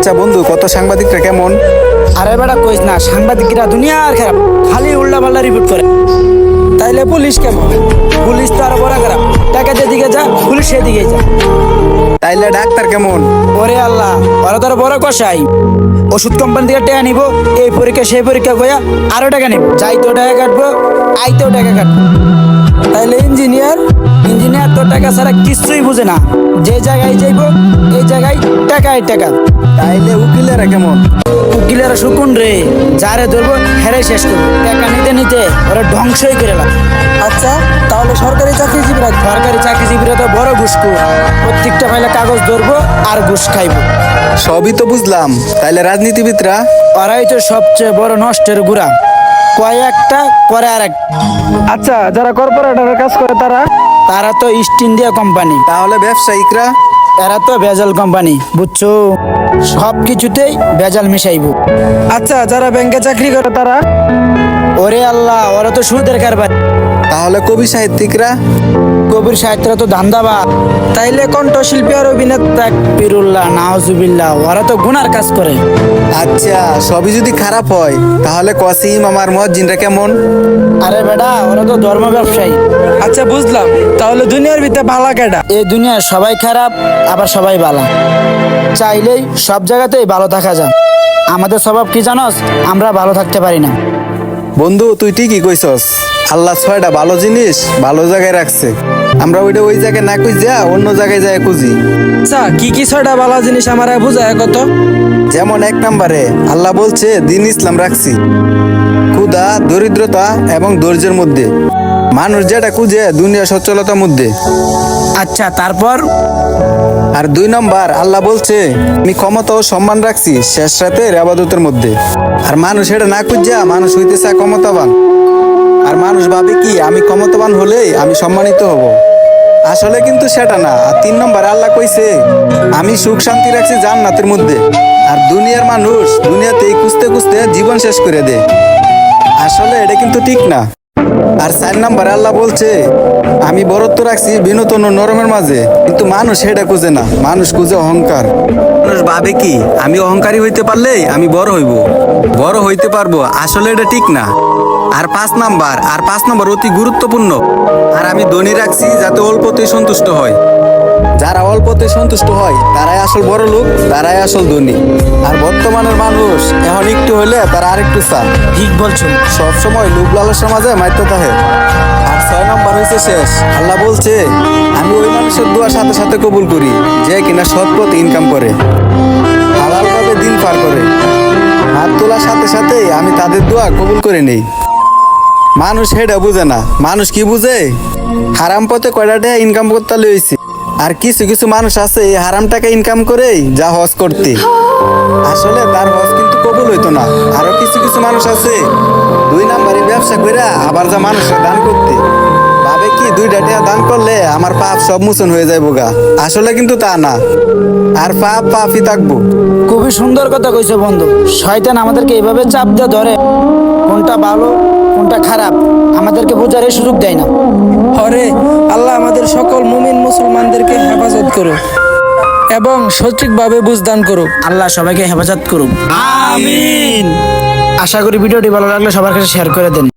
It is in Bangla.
আচ্ছা বন্ধু কত সাংবাদিকরা কেমন? আরে বেটা কইস না সাংবাদিকরা দুনিয়ার খারাপ খালি উল্টা পাল্টা রিপোর্ট করে। তাইলে পুলিশ কেমন? পুলিশ তো আরও বড় খারাপ। টাকা যেদিকে যা পুলিশ সেদিকে যা। তাইলে ডাক্তার কেমন? ওরে আল্লাহ ওরা তো আরও বড় কষাই ওষুধ কোম্পানি থেকে টাকা নিবো এই পরীক্ষা সেই পরীক্ষা কইয়া আরও টাকা নিব। যাইতেও টাকা কাটবো আইতেও টাকা কাটবো। তাইলে ইঞ্জিনিয়ার ইঞ্জিনিয়ার তো টাকা ছাড়া কিছুই বুঝে না। যে জায়গায় যাইবো এই জায়গায় টাকায় টাকা। তাইলে উকিলেরা কেমন? উকিলেরা শুকুন রে যারে ধরবো হেরে শেষ করব। টাকা নিতে নিতে ওরা ধ্বংসই করে লাগ আচ্ছা তাহলে সরকারি চাকরিজীবীরা সরকারি চাকরিজীবীরা তো বড় ঘুষখোর। প্রত্যেকটা ফাইলে কাগজ ধরবো আর ঘুষ খাইবো। সবই তো বুঝলাম। তাইলে রাজনীতিবিদরা? ওরাই তো সবচেয়ে বড় নষ্টের গুড়া। কয় একটা করে আর আচ্ছা যারা কর্পোরেটরের কাজ করে তারা? তারা তো ইস্ট ইন্ডিয়া কোম্পানি তাহলে ব্যবসায়িকরা? এরা তো ভেজাল কোম্পানি বুঝছ? সব কিছুতেই ভেজাল মিশাইবো। আচ্ছা যারা ব্যাংকে চাকরি করে তারা? ওরে আল্লাহ ওরা তো সুদের কারবার। তাহলে কবি সাহিত্যিকরা? কবির সাহিত্যরা তো ধান্দাবাদ তাইলে কণ্ঠশিল্পী আর অভিনেতা পিরুল্লাহ নাহজুবিল্লাহ ওরা তো গুনার কাজ করে। আচ্ছা সবই যদি খারাপ হয় তাহলে কসিম আমার মজ্জিনরা কেমন? আরে বেটা ওরা তো ধর্ম ব্যবসায়ী। আচ্ছা বুঝলাম। তাহলে দুনিয়ার ভিতরে ভালা কেডা? এই দুনিয়ায় সবাই খারাপ আবার সবাই ভালো চাইলেই সব জায়গাতেই ভালো থাকা যায়। আমাদের স্বভাব কি জানোস? আমরা ভালো থাকতে পারি না। বন্ধু তুই ঠিকই কইছস। আল্লাহ ছয়টা ভালো জিনিস ভালো জায়গায় রাখছে। আমরা ওইটা ওই জায়গায় না যা অন্য জায়গায় যায় খুঁজি। আচ্ছা কি কি ছয়টা ভালো জিনিস আমার বুঝায় কত? যেমন এক নম্বরে আল্লাহ বলছে দিন ইসলাম রাখছি। ক্ষুধা দরিদ্রতা এবং ধৈর্যের মধ্যে। মানুষ যেটা খুঁজে দুনিয়া সচ্ছলতার মধ্যে। আচ্ছা তারপর? আর দুই নম্বর আল্লাহ বলছে আমি ক্ষমতা ও সম্মান রাখছি শেষ রাতের রেবাদতের মধ্যে। আর মানুষ এটা না খুঁজা মানুষ হইতেছে ক্ষমতাবান। আর মানুষ ভাবে কি আমি ক্ষমতাবান হলেই আমি সম্মানিত হব। আসলে কিন্তু সেটা না। আর তিন নম্বর আল্লাহ কইছে, আমি সুখ শান্তি রাখছি জান্নাতের মধ্যে। আর দুনিয়ার মানুষ দুনিয়াতেই খুঁজতে খুঁজতে জীবন শেষ করে দেয়। আসলে এটা কিন্তু ঠিক না। আর চার নাম্বার আল্লাহ বলছে, আমি বরত্ব রাখছি বিনোদন ও নরমের মাঝে, কিন্তু মানুষ সেটা খুঁজে না, মানুষ খুঁজে অহংকার। মানুষ ভাবে কি, আমি অহংকারী হইতে পারলে আমি বড় হইব। বড় হইতে পারব, আসলে এটা ঠিক না। আর পাঁচ নাম্বার, আর পাঁচ নাম্বার অতি গুরুত্বপূর্ণ। আর আমি ধনী রাখছি যাতে অল্পতেই সন্তুষ্ট হয়। যারা অল্পতে সন্তুষ্ট হয় তারাই আসল বড় লোক তারাই আসল ধনী। আর বর্তমানের মানুষ এখন একটু হইলে তারা আরেকটু চা ঠিক বলছো সব সময় লোভ লালসার মাঝে মাইতে থাকে। আর ছয় নম্বর হয়েছে শেষ। আল্লাহ বলছে আমি ওই মানুষের দোয়ার সাথে সাথে কবুল করি যে কিনা সৎ পথে ইনকাম করে। হালালভাবে দিন পার করে। হাত তোলার সাথে সাথে আমি তাদের দোয়া কবুল করে নেই। মানুষ সেটা বুঝে না। মানুষ কি বুঝে? হারাম পথে কয়টা টাকা ইনকাম করতে লইছি। আর কিছু কিছু মানুষ আছে এই হারাম টাকা ইনকাম করেই যা হজ করতে। আসলে তার হজ কিন্তু কবুল হইতো না। আরও কিছু কিছু মানুষ আছে, দুই নাম্বারে ব্যবসা করে আবার যা মানুষের দান করতে। ভাবে কি দুই টাকা দান করলে আমার পাপ সব মোচন হয়ে যাইব গা? আসলে কিন্তু তা না। আর পাপ পাপই থাকব। খুবই সুন্দর কথা কইছো বন্ধু। শয়তান আমাদেরকে এভাবে চাপ দিয়ে ধরে। কোনটা ভালো কোনটা খারাপ আমাদেরকে বোঝার এই সুযোগ দেয় না। হরে আল্লাহ আমাদের সকল মুমিন মুসলমানদেরকে হেফাজত করুক এবং সঠিকভাবে বুঝদান করুক। আল্লাহ সবাইকে হেফাজত করুক। আমিন। আশা করি ভিডিওটি ভালো লাগলে সবার কাছে শেয়ার করে দেন।